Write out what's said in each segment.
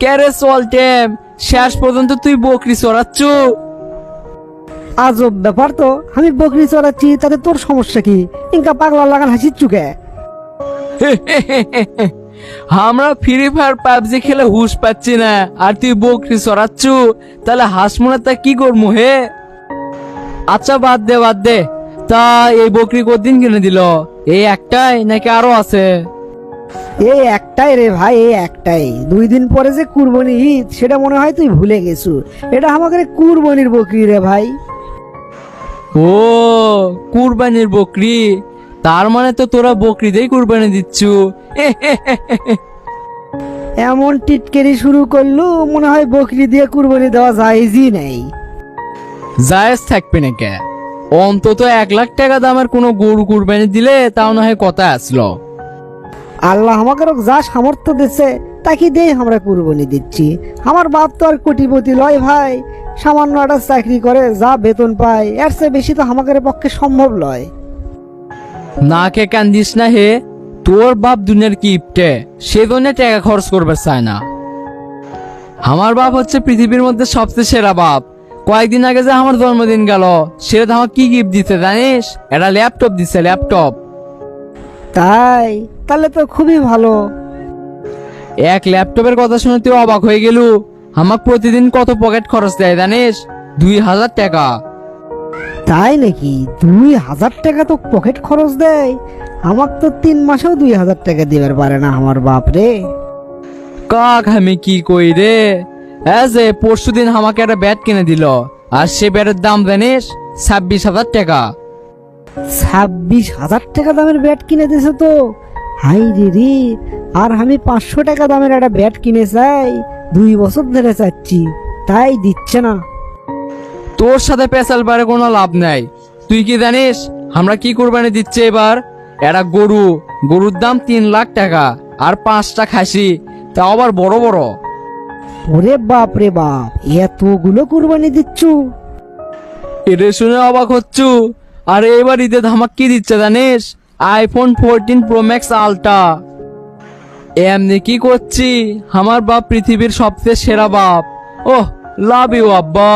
ক্যারে সল্টেম শেষ পর্যন্ত তুই বকরি চড়াচ্ছ। আজব ব্যাপার তো আমি বকরি চড়াচ্ছি তাতে তোর সমস্যা কি? ইনকা পাগলা লাগান হাসির চুকে। আমরা ফ্রি ফায়ার পাবজি খেলে হুশ পাচ্ছি না আর তুই বকরি চড়াচ্ছ। তাহলে হাসমোনা তা কি করব হে? আচ্ছা বাদ দে বাদ দে। তা এই বকরি কতদিন কিনে দিল? এই একটাই নাকি আরও আছে? এই একটাই রে ভাই এই একটাই। দুই দিন পরে যে কুরবানি ঈদ সেটা মনে হয় তুই ভুলে গেছু। এটা আমাদের কুরবানির বকরি রে ভাই। ও কুরবানির বকরি? তার মানে তো তোরা বকরি দিয়ে কুরবানি দিচ্ছু। এমন টিটকেরি শুরু করল মনে হয় বকরি দিয়ে কুরবানি দেওয়া যায়ই নেই। জায়েজ থাকবে না কে অন্তত এক লাখ টাকা দামের কোনো গরু কুরবানি দিলে তাও না হয় কথা আসলো। আল্লাহ আমাকে যা সামর্থ্য দিচ্ছে তাকে দিয়ে আমরা কুরবানি দিচ্ছি। আমার বাপ তো আর কোটিপতি লয় ভাই। সামান্য একটা চাকরি করে যা বেতন পায় এর চেয়ে বেশি তো আমাদের পক্ষে সম্ভব লয়। না কে কান্দিস না হে তোর বাপ দুনিয়ার কিপটে সে জন্য টাকা খরচ করবে চায় না। আমার বাপ হচ্ছে পৃথিবীর মধ্যে সবচেয়ে সেরা বাপ। কয়েকদিন আগে যে আমার জন্মদিন গেল সেটা তো আমাকে কি গিফট দিতে জানিস? একটা ল্যাপটপ দিছে ল্যাপটপ তাই? তাহলে তো খুবই ভালো। এক ল্যাপটপের কথা শুনে তুই অবাক হয়ে গেলু। আমার প্রতিদিন কত পকেট খরচ দেয় জানিস? দুই হাজার টাকা। তাই নাকি? দুই হাজার টাকা তো পকেট খরচ দেয়? আমার তো তিন মাসেও দুই হাজার টাকা দিবার পারে না আমার বাপ রে কাক আমি কি কই রে? এজ এ পরশু দিন আমাকে একটা ব্যাট কিনে দিল। আর সে ব্যাটের দাম জানিস? ছাব্বিশ হাজার টাকা। ছাব্বিশ হাজার টাকা দামের ব্যাট কিনে দিয়েছে তো? হাই রে রে আর আমি পাঁচশো টাকা দামের একটা ব্যাট কিনে চাই। দুই বছর ধরে চাচ্ছি তাই দিচ্ছে না। তোর সাথে পেশাল পারে কোনো লাভ নাই। তুই কি জানিস আমরা কি কোরবানি দিচ্ছে এবার? এরা গরু গরুর দাম তিন লাখ টাকা আর পাঁচটা খাসি তা আবার বড় বড়। ওরে বাপ রে বাপ এতগুলো কুরবানি দিচ্ছু। এটা শুনে অবাক হচ্ছু? আর এবার ঈদে ধামাক কি দিচ্ছে জানিস? IPhone fourteen pro max ultra এমনি কি করছি? আমার বাপ পৃথিবীর সবচেয়ে সেরা বাপ। ওহ লাভ ইউ আব্বা।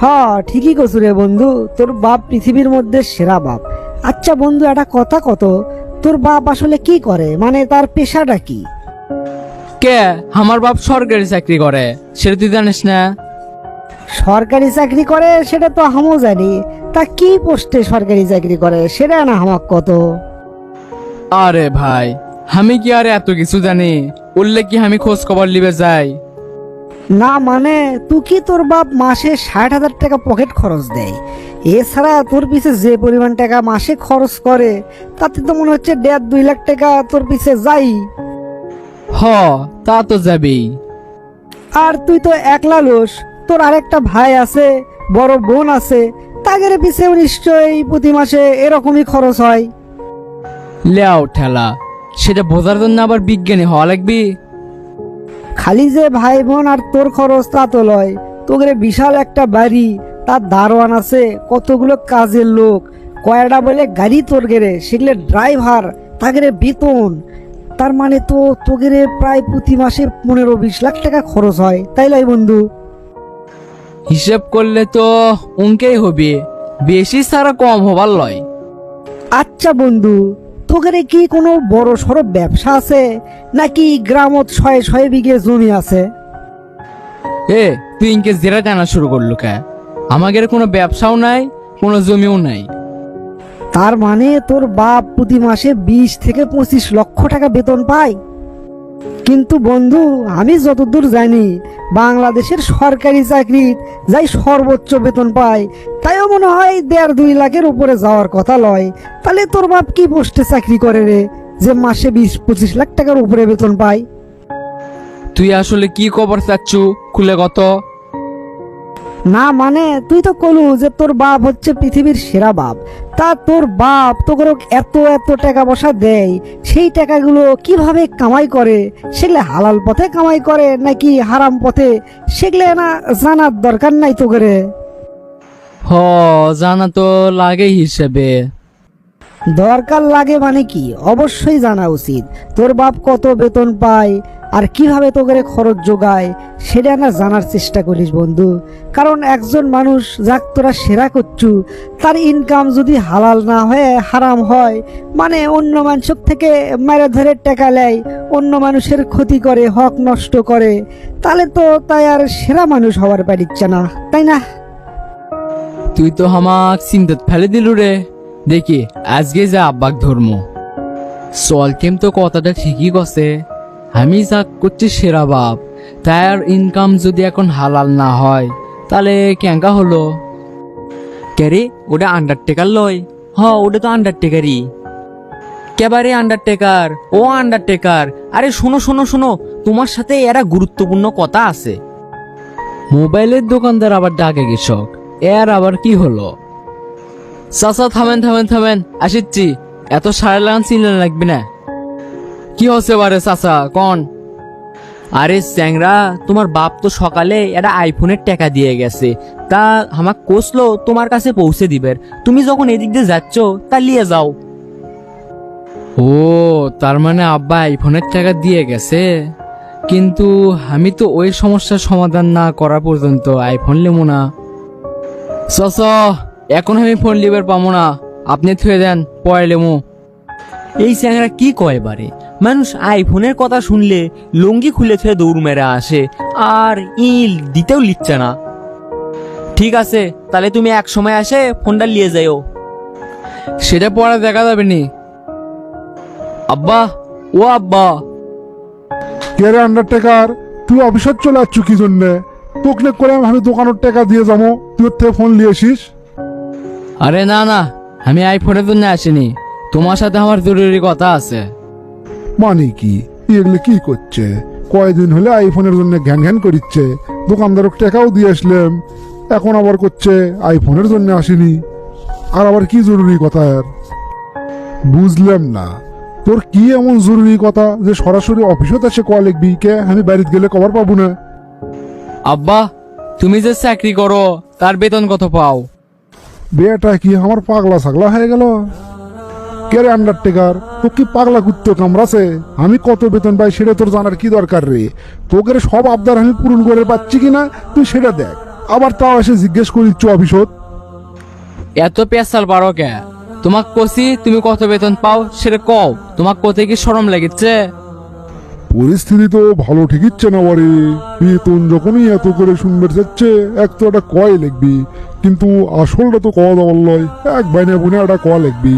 হ্যাঁ ঠিকই কছু রে বন্ধু তোর বাপ পৃথিবীর মধ্যে সেরা বাপ। আচ্ছা বন্ধু একটা কথা কত? তোর বাপ আসলে কি করে? মানে তার পেশাটা কি? কে? আমার বাপ সরকারি চাকরি করে। সেটা তুই জানিস না? সরকারি চাকরি করে সেটা তো আমিও জানি। তা কি পোস্টে সরকারি চাকরি করে সেটা না আমাক কত? আরে ভাই আমি কি আর এত কিছু জানি? উল্লে কি আমি খোঁজ খবর লিবে যাই? না মানে তুই কি তোর বাপ মাসে ষাট হাজার টাকা পকেট খরচ দেয়? এছাড়া তোর পিছে যে পরিমাণ টাকা মাসে খরচ করে তাতে তো মনে হচ্ছে দেড় দুই লাখ টাকা তোর পিছে যাই। হ তা তো যাবেই। আর তুই তো একলা লোস তোর আরেকটা ভাই আছে বড় বোন আছে তাদের পিছেও নিশ্চয়ই প্রতি মাসে এরকমই খরচ হয়। লেও ঠেলা সেটা বোঝার জন্য আবার বিজ্ঞানী হওয়া লাগবি। খালি যে ভাই বোন আর তোর খরচ তা তো লয় তোদের বিশাল একটা বাড়ি তার দারোয়ান আছে কতগুলো কাজের লোক কয়টা বলে গাড়ি তোর গেরে সেগুলো ড্রাইভার তাদের বেতন তার মানে তো তোদের প্রায় প্রতি মাসে পনেরো বিশ লাখ টাকা খরচ হয়। তাই লয় বন্ধু? হিসেব করলে তো অঙ্কেই হবে। বেশি ছাড়া কম হবার লয়। আচ্ছা বন্ধু তোদের কি কোনো বড় সড়ো ব্যবসা আছে? নাকি গ্রামত ছয় ছয় বিঘে জমি আছে? এ তুই ইনকে জেরা টানা শুরু করল কে? আমাদের কোনো ব্যবসাও নাই কোনো জমিও নাই। তার মানে তোর বাপ প্রতি মাসে বিশ থেকে পঁচিশ লক্ষ টাকা বেতন পায়? কিন্তু বন্ধু, আমি যতদূর জানি, বাংলাদেশের সরকারি চাকরি যাই সর্বোচ্চ বেতন পায়, তাইও মনে হয় দেড় দুই লাখের উপরে যাওয়ার কথা লয়। তাহলে তোর বাপ কি পোস্টে চাকরি করে রে, যে মাসে বিশ, পঁচিশ লাখ টাকার উপরে বেতন পায়? তুই আসলে কি খবর চাচ্ছু, খুলে কত? না মানে তুই তো কলু যে তোর বাপ হচ্ছে পৃথিবীর সেরা বাপ। তা তোর বাপ তোকে এত এত টাকা পয়সা দেয় সেই টাকাগুলো কীভাবে কামাই করে? সেগুলো হালাল পথে কামাই করে নাকি হারাম পথে? সেগুলো না জানার দরকার নাই তো করে হ জানা তো লাগে হিসেবে। দরকার লাগে মানে কি? অবশ্যই জানা উচিত। তোর বাপ কত বেতন পায়? আর কীভাবে তোকে খরচ যোগায়, সেটা না জানার চেষ্টা করিস বন্ধু। কারণ একজন মানুষ যাক তোরা সেরা করছু, তার ইনকাম যদি হালাল না হয়ে হারাম হয় মানে অন্য মানুষের থেকে মেরে ধরে টাকা নেয় অন্য মানুষের ক্ষতি করে, হক নষ্ট করে, তাহলে তো তাই আর সেরা মানুষ হওয়ার পারিচ্ছে না, তাই না? তুই তো হামাক চিন্তাত ফেলে দিল রে। দেখি, আজকে যা আব্বাক ধর্ম। সলকেম তো কথাটা ঠিকই কছে আমি যা করছি সেরা বাপ। তার ইনকাম যদি এখন হালাল না হয় তাহলে ক্যাঙ্কা হলো? ক্যারে ওটা আন্ডারটেকার লয়? হ ওটা তো আন্ডারটেকারই কেবারে আন্ডারটেকার ও আন্ডারটেকার আরে শোনো শোনো শোনো তোমার সাথে এরা গুরুত্বপূর্ণ কথা আছে। মোবাইলের দোকানদার আবার ডাকে কৃষক। এর আবার কি হলো? চাচা থামেন থামেন থামেন আসিচ্ছি। এত সারা লাগান চিনলেন লাগবে না। কি হচ্ছে বারে চাচা? কন। আরে স্যাংরা, তোমার বাপ তো সকালে একটা আইফোনের টাকা দিয়ে গেছে। তা আমাক কোসলো তোমার কাছে পৌঁছে দিবের। তুমি যখন এদিক দিয়ে যাচ্ছ, তা নিয়ে যাও। ও, তার মানে আব্বা আইফোনের টাকা দিয়ে গেছে? কিন্তু আমি তো ওই সমস্যার সমাধান না করা পর্যন্ত আইফোন নেব না। সস এখন আমি ফোন লিবার পাবো না। আপনি থুয়ে দেন, পরে লেমু এই স্যাংরা কি কয় বারে? মানুষ আইফোনের কথা শুনলে লুঙ্গি খুলে থুয়ে দৌড় মেরে আসে আর ইল দিতেও লিখছে না। ঠিক আছে তাহলে তুমি এক সময় আসে ফোনটা নিয়ে যাও সেটা পরে দেখা যাবে নি। আব্বা ও আব্বা। কে রে আন্ডারটেকার তুই অফিসত চলে আসছু কি জন্যে? তোকে করে আমি দোকানের টাকা দিয়ে যাব। তুই ওর থেকে ফোন নিয়ে আসিস? আরে না না আমি আইফোনের জন্য আসিনি। তোমার সাথে আমার জরুরি কথা আছে। মানে কি? এগুলো কি করছে? কয়দিন হলে আইফোনের জন্য ঘ্যান ঘ্যান করিচ্ছে। দোকানদারক টাকাও দিয়ে আসলাম। এখন আবার করছে আইফোনের জন্য আসেনি। আর আবার কি জরুরি কথা আর বুঝলাম না। তোর কি এমন জরুরি কথা যে সরাসরি অফিসত এসে কল লিখবি? কে আমি বাড়িতে গেলে কবার পাবো না? আব্বা তুমি যে চাকরি করো তার বেতন কত পাও? বেটা কি আমার পাগলা ছাগলা হয়ে গেল? কে রে আন্ডারটেকার তো কি পাগলা কুত্তো কামড়াছে আমি কত বেতন পাই সেটা তোর জানার কি দরকার রে? তোকে সব আবদার আমি পূরণ করে পাচ্ছি কিনা? তুই সেটা দেখ। আবার তাও এসে জিজ্ঞেস করিচ্ছ অফিসত এত পেশাল পারো কে? তোমাক কষি তুমি কত বেতন পাও সেটা কও। তোমাক কোথায় কি সরম লেগেছে? পরিস্থিতি তো ভালো ঠিকিচ্ছে না বারে বেতন যখনই এত করে শুনবে যাচ্ছে এক তো একটা কয় লিখবি। কিন্তু আসলটা তো কওয়া দেওয়ার লয় এক বাইনে বুনে একটা ক লিখবি।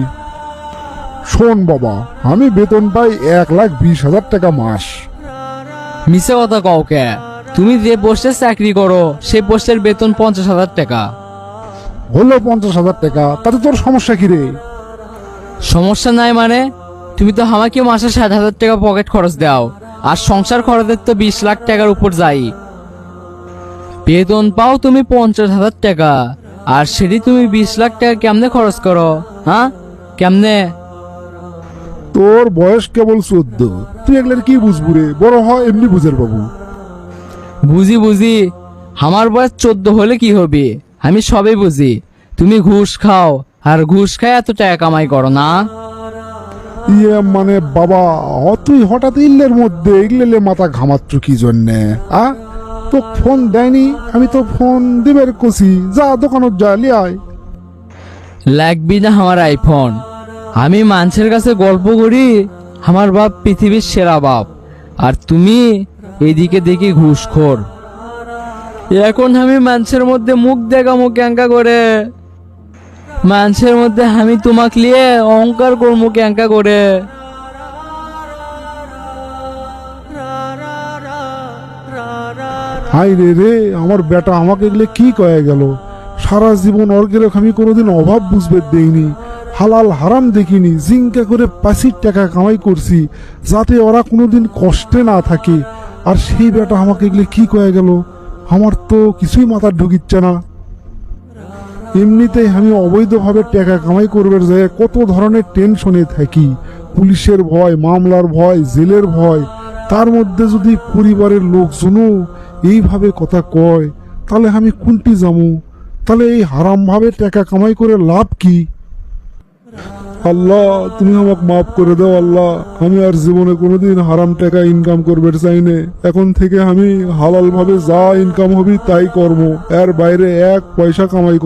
শোন বাবা আমি বেতন পাই এক লাখ বিশ হাজার টাকা মাস। মিছে কথা কও কে? তুমি যে পোস্টে চাকরি করো সেই পোস্টের বেতন পঞ্চাশ হাজার টাকা। হলো পঞ্চাশ হাজার টাকা তাতে তোর সমস্যা কি রে? সমস্যা নাই মানে? তুমি তো আমাকে মাসে ষাট হাজার টাকা পকেট খরচ দাও আর সংসার খরচের তো বিশ লাখ টাকার উপর যাই। বেতন পাও তুমি পঞ্চাশ হাজার টাকা আর সেটি তুমি বিশ লাখ টাকা কেমনে খরচ করো হ্যাঁ? কেমনে? তোর বয়স কেবল চোদ্দ। তুই এগুলোর কি বুঝবু রে? বড় হয় এমনি বুঝের বাবু। বুঝি বুঝি। আমার বয়স চোদ্দ হলে কি হবে? আমি সবই বুঝি। তুমি ঘুষ খাও আর ঘুষ খায় এত টাকা কামাই করো না। ইয়ে মানে বাবা হ তুই হঠাৎ ইল্লের মধ্যে ইল্লেলে মাথা ঘামাচ্ছ কি জন্যে আ? তো ফোন দেয়নি আমি তো ফোন দিবের কষি যা দোকানত যা লিয়াই লাগবি না আমার আইফোন আমি মানুষের কাছে গল্প করি, আমার বাপ পৃথিবীর সেরা বাপ। আর তুমি এদিকে দেখি ঘুষখোর। এখন আমি মানুষের মধ্যে মুখ দেখামো ক্যাঙ্কা করে। মানুষের মধ্যে আমি তোমাক নিয়ে অহংকার করব ক্যাঙ্কা করে। হাই রে রে, আমার বেটা আমাকে এগুলো কি কয়ে গেল? সারা জীবন অর্গের আমি কোনোদিন অভাব বুঝবে দেইনি। হালাল হারাম দেখিনি জিঙ্কা করে পাঁচির টাকা কামাই করছি, যাতে ওরা কোনোদিন কষ্টে না থাকে। আর সেই বেটা আমাকে এগুলো কি কয়ে গেল? আমার তো কিছুই মাথার ঢুকিচ্ছে না। এমনিতেই আমি অবৈধভাবে টাকা কামাই করবার যায় কত ধরনের টেনশনে থাকি। পুলিশের ভয়, মামলার ভয়, জেলের ভয়। তার মধ্যে যদি পরিবারের লোকজনও এইভাবে কথা কয়, তাহলে আমি কোনটি যাব তাহলে এই হারামভাবে টাকা কামাই করে লাভ কি? আল্লাহ, তুমি আমাকে মাফ করে দাও আল্লাহ। আমি আর জীবনে কোনোদিন হারাম টাকা ইনকাম করবে চাইনে। এখন থেকে আমি হালাল ভাবে যা ইনকাম হবি তাই কর্ম এর বাইরে এক পয়সা কামাই